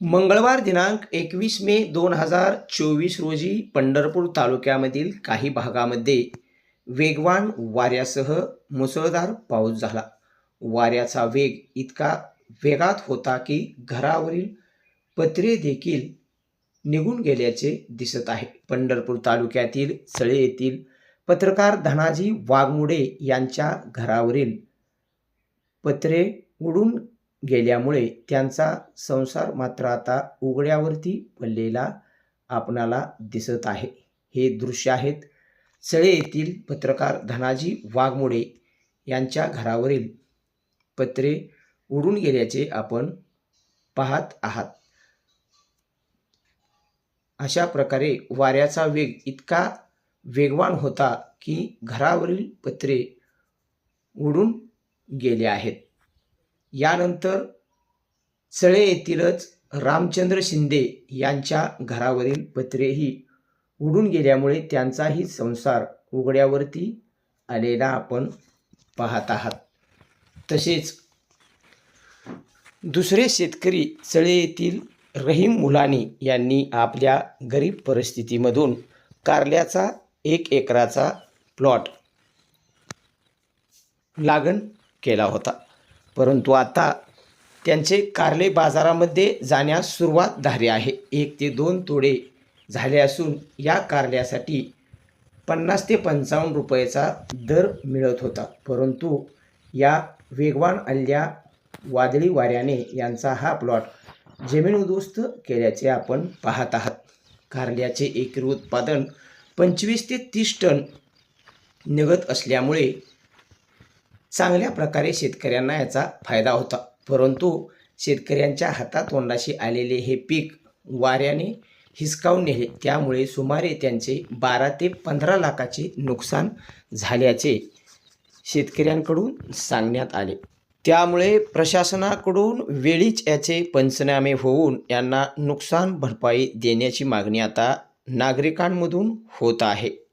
मंगळवार दिनांक एकवीस मे दोन हजार चोवीस रोजी पंढरपूर तालुक्यामधील काही भागामध्ये वेगवान वाऱ्यासह मुसळधार पाऊस झाला. वाऱ्याचा वेग इतका वेगात होता की घरावरील पत्रे देखील निघून गेल्याचे दिसत आहे. पंढरपूर तालुक्यातील सळे येथील पत्रकार धनाजी वाघमुडे यांच्या घरावरील पत्रे उडून गेल्यामुळे त्यांचा संसार मात्र आता उघड्यावरती पडलेला आपणाला दिसत आहे. हे दृश्य आहेत सळे येथील पत्रकार धनाजी वाघमोडे यांच्या घरावरील पत्रे उडून गेल्याचे आपण पाहत आहात. अशा प्रकारे वाऱ्याचा वेग इतका वेगवान होता की घरावरील पत्रे उडून गेले आहेत. यानंतर चळे येथीलच रामचंद्र शिंदे यांच्या घरावरील पत्रेही उडून गेल्यामुळे त्यांचाही संसार उघड्यावरती आलेला आपण पाहत आहात. तसेच दुसरे शेतकरी चळे येथील रहीम मुलानी यांनी आपल्या गरीब परिस्थितीमधून कारल्याचा एक एकराचा प्लॉट लागण केला होता. परंतु आता त्यांचे कारले बाजारामध्ये जाण्यास सुरुवात झाली आहे. एक ते दोन तोडे झाले असून या कारल्यासाठी पन्नास ते पंचावन्न रुपयाचा दर मिळत होता. परंतु या वेगवान आलेल्या वादळी वाऱ्याने यांचा हा प्लॉट जमीन उद्ध्वस्त केल्याचे आपण पाहत आहात. कारल्याचे एकरी उत्पादन पंचवीस ते तीस टन निघत असल्यामुळे चांगल्या प्रकारे शेतकऱ्यांना याचा फायदा होता. परंतु शेतकऱ्यांच्या हातातोंडाशी आलेले हे पीक वाऱ्याने हिसकावून नेले. त्यामुळे सुमारे त्यांचे बारा ते पंधरा लाखाचे नुकसान झाल्याचे शेतकऱ्यांकडून सांगण्यात आले. त्यामुळे प्रशासनाकडून वेळीच याचे पंचनामे होऊन यांना नुकसान भरपाई देण्याची मागणी आता नागरिकांमधून होत आहे.